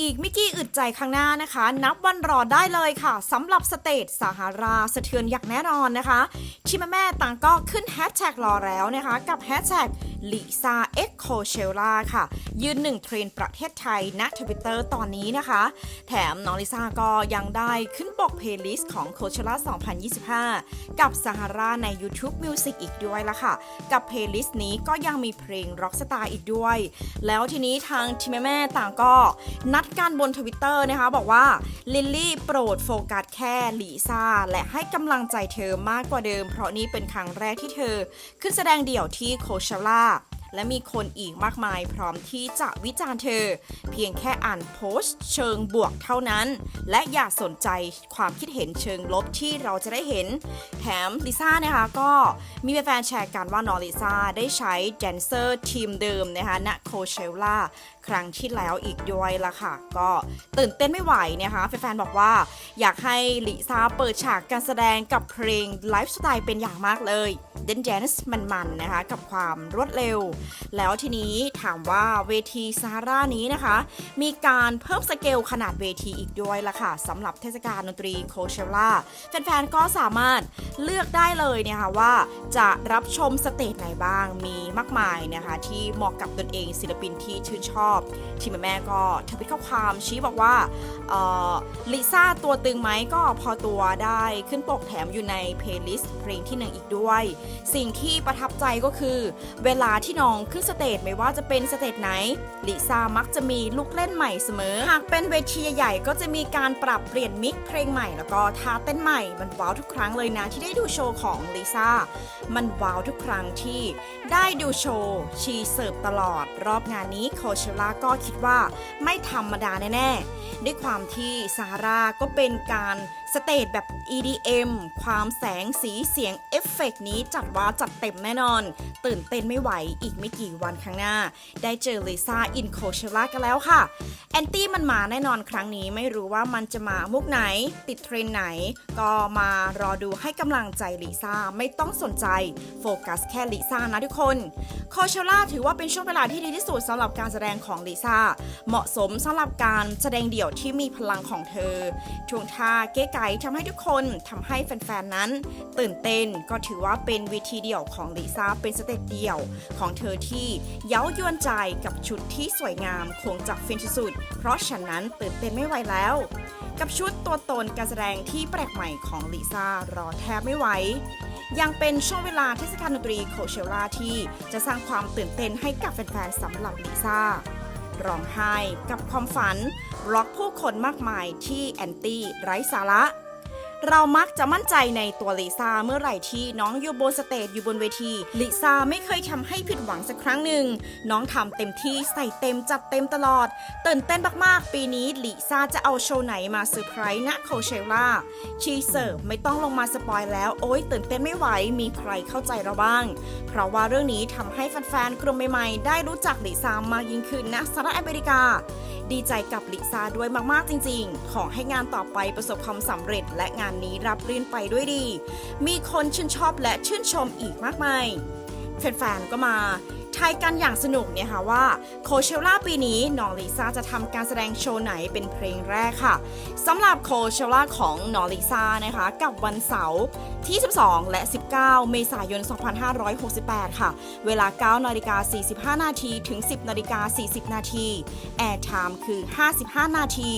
อีกไม่กี่อึดใจข้างหน้านะคะ นับวันรอได้เลยค่ะสำหรับสเตจสหราสะเทือนอย่างแน่นอนนะคะทีมแม่ต่างก็ขึ้นแฮชแท็กรอแล้วนะคะ กับแฮชแท็กลิซาเอ็กโคเชล่าค่ะ ยืนหนึ่งเทรนด์ประเทศไทยณทวิตเตอร์ตอนนี้นะคะ แถมน้องลิซ่าก็ยังได้ขึ้นปกเพลย์ลิสต์ของโคเชล่า2025 กับสหราใน YouTube Music อีกด้วยละค่ะ กับเพลย์ลิสต์นี้ก็ยังมีเพลงร็อกสไตาร์อีกด้วย แล้วทีนี้ทางทีมแม่ต่างก็นัดกันบนทวิตเตอร์นะคะ บอกว่าลิลลี่โปรดโฟกัสแค่ลิซ่าและให้กำลังใจเธอมากกว่าเดิม เพราะนี่เป็นครั้งแรกที่เธอ ขึ้นแสดงเดี่ยวที่โคเชล่า และมีคนอีกมากมายพร้อมที่จะวิจารณ์เธอ เพียงแค่อ่านโพสต์เชิงบวกเท่านั้น และอย่าสนใจความคิดเห็นเชิงลบที่เราจะได้เห็น แถมลิซ่านะคะก็มีแฟนๆแชร์กันว่าน้องลิซ่าได้ใช้แดนเซอร์ทีมเดิมนะคะณโคเชล่าครั้งที่แล้วอีกด้วยละค่ะ ก็ตื่นเต้นไม่ไหวนะคะแฟนๆบอกว่าอยากให้ลิซ่าเปิดฉากการแสดงกับเพลงไลฟ์สไตล์เป็นอย่างมากเลยเดนแดนส์มันๆนะคะ กับความรวดเร็วแล้วทีนี้ถามว่าเวทีซาร่านี้นะคะ มีการเพิ่มสเกลขนาดเวทีอีกด้วยละค่ะสำหรับเทศกาลดนตรีโคเชล่าแฟนๆ ก็สามารถเลือกได้เลยเนี่ยค่ะว่าจะรับชมสเตจไหนบ้างมีมากมายนะคะ ที่เหมาะกับตนเองศิลปินที่ชื่นชอบ ทีมแม่ก็ทวิตข้อความชี้บอกว่าลิซ่าตัวตึงไหมก็พอตัวได้ขึ้นปกแถมอยู่ในเพลย์ลิสต์เพลงที่หนึ่งอีกด้วย สิ่งที่ประทับใจก็คือเวลาที่น้องขึ้นสเตจไม่ว่าจะเป็นสเตจไหนลิซ่ามักจะมีลูกเล่นใหม่เสมอ หากเป็นเวทีใหญ่ๆก็จะมีการปรับเปลี่ยนมิกเพลงใหม่แล้วก็ท่าเต้นใหม่มันว้าวทุกครั้งเลยนะที่ได้ดูโชว์ของลิซ่ามันว้าวทุกครั้งที่ได้ดูโชว์ชีเสิร์ฟตลอด รอบงานนี้โคเชล่าก็คิดว่าไม่ธรรมดาแน่ๆด้วยความที่ซาร่าก็เป็นการสเตจแบบ EDM ความแสงสีเสียงเอฟเฟกต์นี้จัดว่าจัดเต็มแน่นอน ตื่นเต้นไม่ไหวอีกไม่กี่วันข้างหน้า ได้เจอลิซ่าอินโคเชล่ากันแล้วค่ะ แอนตี้มันมาแน่นอนครั้งนี้ไม่รู้ว่ามันจะมามุกไหน ติดเทรนไหน ก็มารอดูให้กำลังใจลิซ่าไม่ต้องสนใจ โฟกัสแค่ลิซ่านะทุกคนโคเชล่าถือว่าเป็นช่วงเวลาที่ดีที่สุดสำหรับการแสดงของลิซ่าเหมาะสมสำหรับการแสดงเดี่ยวที่มีพลังของเธอช่วงท่าเก๋ไก๋ทำให้ทุกคนทำให้แฟนๆนั้น ตื่นเต้นก็ถือว่าเป็นวิธีเดี่ยวของลิซ่าเป็นสเตจเดี่ยวของเธอที่เย้ายวนใจกับชุดที่สวยงามคงจะฟินสุด เพราะฉะนั้นตื่นเต้นไม่ไหวแล้ว กับชุดตัวตนการแสดงที่แปลกใหม่ของลิซ่ารอแทบไม่ไหวยังเป็นช่วงเวลาเทศกาลดนตรีโคเชล่าที่จะสร้างความตื่นเต้นให้กับแฟนๆสำหรับลิซ่าร้องไห้กับความฝันร็อกผู้คนมากมายที่แอนตี้ไร้สาระ เรามักจะมั่นใจในตัวลิซ่าเมื่อไหร่ที่น้องอยู่บนสเตจอยู่บนเวทีลิซ่าไม่เคยทำให้ผิดหวังสักครั้งหนึ่ง น้องทำเต็มที่ใส่เต็มจัดเต็มตลอดตื่นเต้นมากๆ ปีนี้ลิซ่าจะเอาโชว์ไหนมาเซอร์ไพรส์ณโคเชล่าชีเสิร์ฟไม่ต้องลงมาสปอยแล้วโอ๊ยตื่นเต้นไม่ไหวมีใครเข้าใจเราบ้าง เพราะว่าเรื่องนี้ทำให้แฟนๆกลุ่มใหม่ๆได้รู้จักลิซ่ามากยิ่งขึ้นณสหรัฐอเมริกา ดีใจกับลิซ่าด้วยมากๆจริง ๆ ขอให้งานต่อไปประสบความสำเร็จ และงานนี้รับรื่นไปด้วยดี มีคนชื่นชอบและชื่นชมอีกมากมายแฟนๆก็มาทายกันอย่างสนุกเนี่ยค่ะว่าโคเชล่าปีนี้น้องลิซ่าจะทำการแสดงโชว์ไหนเป็นเพลงแรกค่ะสำหรับโคเชล่าของน้องลิซ่านะคะ กับวันเสาร์ที่ 12 และ 19 เมษายน 2568 ค่ะ เวลา 9 นาฬิกา 45 นาที ถึง 10 นาฬิกา 40 นาทีแอร์ไทม์คือ 55 นาที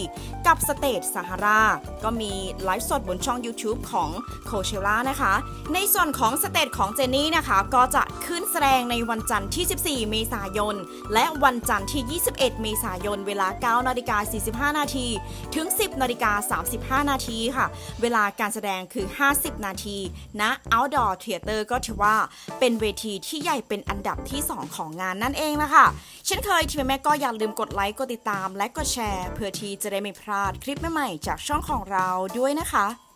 กับสเตจซาฮาราก็มีไลฟ์สดบนช่อง YouTube ของโคเชล่านะคะ ในส่วนของสเตจของเจนนี่นะคะ ก็จะขึ้นแสดงในวันจันทร์ที่ 14 เมษายน และวันจันทร์ที่ 21 เมษายน เวลา 9 นาฬิกา 45 นาที ถึง 10 นาฬิกา 35 นาทีค่ะ เวลาการแสดงคือ 50 นาทีทีณ Outdoor Theater ก็ถือว่าเป็นเวทีที่ใหญ่เป็นอันดับที่ 2 ของงานนั่นเองนะคะเช่นเคยทีมแม่ก็อย่าลืมกดไลค์ กดติดตาม และกดแชร์ เพื่อที่จะได้ไม่พลาดคลิปใหม่ๆจากช่องของเราด้วยนะคะ